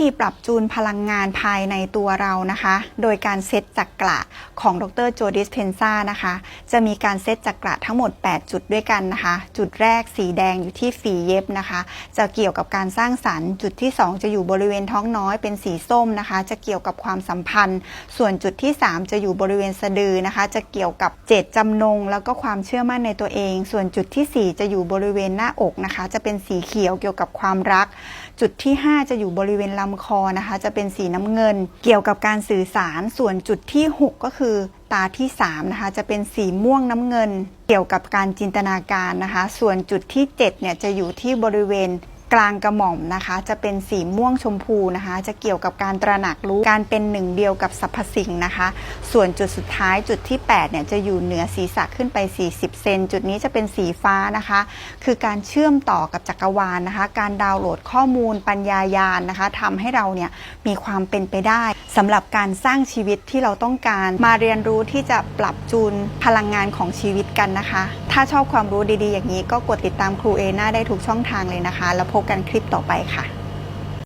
ธีปรับจูนพลังงานภายในตัวเรานะคะ โดยการเซตจักระของดรโจดิสเพนซ่านะคะ จะมีการเซตจักระทั้งหมด 8 จุดด้วยกันนะคะ จุดแรกสีแดงอยู่ที่ฝีเย็บนะคะ จะเกี่ยวกับการสร้างสรรค์จุดที่ 2 จะอยู่บริเวณท้องน้อยเป็นสีส้มนะคะ จะเกี่ยวกับความสัมพันธ์ ส่วนจุดที่ 3 จะอยู่บริเวณสะดือนะคะ จะเกี่ยวกับเจตจำนง แล้วก็ความเชื่อมั่นในตัวเอง ส่วนจุดทีสี่4 จะอยู่บริเวณหน้าอกนะคะ จะเป็นสีเขียวเกี่ยวกับความรักจุดที่ 5 จะอยู่บริเวณลำคอนะคะ จะเป็นสีน้ำเงิน เกี่ยวกับการสื่อสารส่วนจุดที่ 6 ก็คือตาที่ 3 นะคะ จะเป็นสีม่วงน้ำเงิน เกี่ยวกับการจินตนาการนะคะ ส่วนจุดที่ 7 เนี่ยจะอยู่ที่บริเวณ กลางกระหม่อมนะคะ จะเป็นสีม่วงชมพูนะคะ จะเกี่ยวกับการตระหนักรู้การเป็นหนึ่งเดียวกับสรรพสิ่งนะคะ ส่วนจุดสุดท้ายจุดที่8เนี่ยจะอยู่เหนือศีรษะขึ้นไป 40 เซนจุดนี้จะเป็นสีฟ้านะคะ คือการเชื่อมต่อกับจักรวาลนะคะ การดาวน์โหลดข้อมูลปัญญายาณนะคะทำให้เราเนี่ยมีความเป็นไปได้สำหรับการสร้างชีวิตที่เราต้องการ มาเรียนรู้ที่จะปรับจูนพลังงานของชีวิตกันนะคะ ถ้าชอบความรู้ดีๆ อย่างนี้ก็กดติดตามครูเอน่าได้ทุกช่องทางเลยนะคะ แล้วพบกันคลิปต่อไปค่ะ